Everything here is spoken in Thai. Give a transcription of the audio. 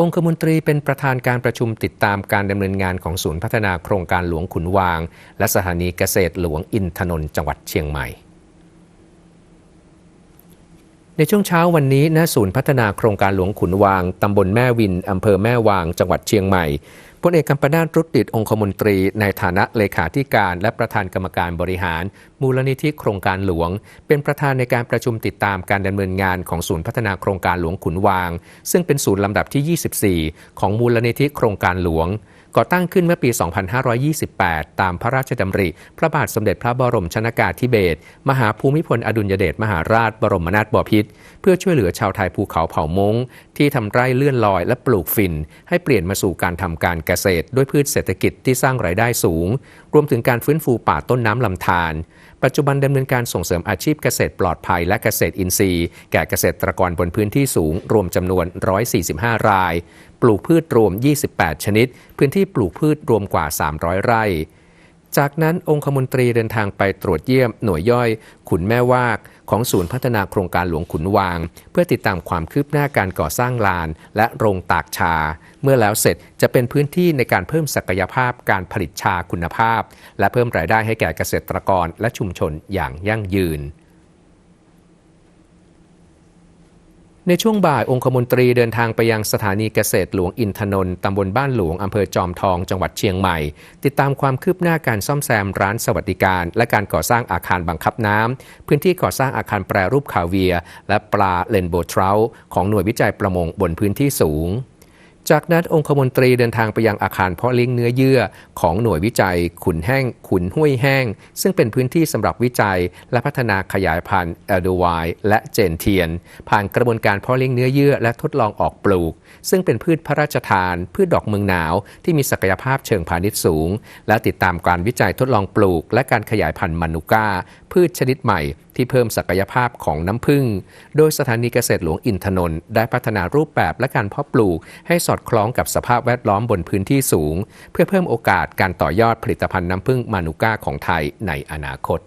องคมนตรีเป็นประธานการประชุมติดตามการดำเนินงานของศูนย์พัฒนาโครงการหลวงขุนวาง และสถานีเกษตรหลวงอินทนนท์จังหวัดเชียงใหม่ ในช่วงเช้าวันนี้ณศูนย์พัฒนาโครงการหลวงขุนวาง ตำบลแม่วิน อำเภอแม่วาง จังหวัดเชียงใหม่พลเอกกัมปนาตรุติดองคมนตรี ในฐานะเลขาธิการและประธานกรรมการบริหาร มูลนิธิโครงการหลวง เป็นประธานในการประชุมติดตามการดำเนินงานของศูนย์พัฒนาโครงการหลวงขุนวาง ซึ่งเป็นศูนย์ลำดับที่ 24 ของมูลนิธิโครงการหลวง ก่อตั้งขึ้นเมื่อปี 2528 ตามพระราชดำริ พระบาทสมเด็จพระบรมชนากาธิเบศรมหาภูมิพลอดุลยเดชมหาราชบรมนาถบพิตรเพื่อช่วยเหลือชาวไทยภูเขาเผ่ามงที่ทำไร่เลื่อนลอยและปลูกฝิ่น ให้เปลี่ยนมาสู่การทำการเกษตร ด้วยพืชเศรษฐกิจที่สร้างรายได้สูง รวมถึงการฟื้นฟูป่าต้นน้ำลำธาร ปัจจุบันดำเนินการส่งเสริมอาชีพเกษตรปลอดภัยและเกษตรอินทรีย์ แก่เกษตรกรบนพื้นที่สูง รวมจำนวน 145 ราย ปลูกพืชรวม 28 ชนิด พื้นที่ปลูกพืชรวมกว่า 300 ไร่ จากนั้นองคมนตรีเดินทางไปตรวจเยี่ยมหน่วยย่อย ขุนแม่วาก ของศูนย์พัฒนาโครงการหลวงขุนวาง เพื่อติดตามความคืบหน้าการก่อสร้างลาน และโรงตากชา เมื่อแล้วเสร็จจะเป็นพื้นที่ในการเพิ่มศักยภาพการผลิตชาคุณภาพ และเพิ่มรายได้ให้แก่เกษตรกรและชุมชนอย่างยั่งยืน ในช่วงบ่ายองคมนตรีเดินทางไปยังสถานีเกษตรหลวงอินทนนท์ตำบลบ้านหลวงอำเภอจอมทองจังหวัดเชียงใหม่ ติดตามความคืบหน้าการซ่อมแซมร้านสวัสดิการ และการก่อสร้างอาคารบังคับน้ำพื้นที่ก่อสร้างอาคารแปรรูปคาเวีย และปลาเลนโบทราของหน่วยวิจัยประมงบนพื้นที่สูง จากนั้นองคมนตรีเดินทางไปยังอาคารเพาะเลี้ยงเนื้อเยื่อของหน่วยวิจัย ขุนแห้ง ขุนห้วยแห้ง ซึ่งเป็นพื้นที่สำหรับวิจัย และพัฒนาขยายพันธุ์เอลโดไวและเจนเทียน ผ่านกระบวนการเพาะเลี้ยงเนื้อเยื่อและทดลองออกปลูก ซึ่งเป็นพืชพระราชทาน พืชดอกเมืองหนาวที่มีศักยภาพเชิงพาณิชย์สูง และติดตามการวิจัยทดลองปลูก และการขยายพันธุ์มานูก้าพืชชนิดใหม่ ที่เพิ่มศักยภาพของน้ำผึ้ง โดยสถานีเกษตรหลวงอินทนนท์ได้พัฒนารูปแบบและการเพาะปลูกให้สอดคล้องกับสภาพแวดล้อมบนพื้นที่สูง เพื่อเพิ่มโอกาสการต่อยอดผลิตภัณฑ์น้ำผึ้งมานูก้าของไทยในอนาคต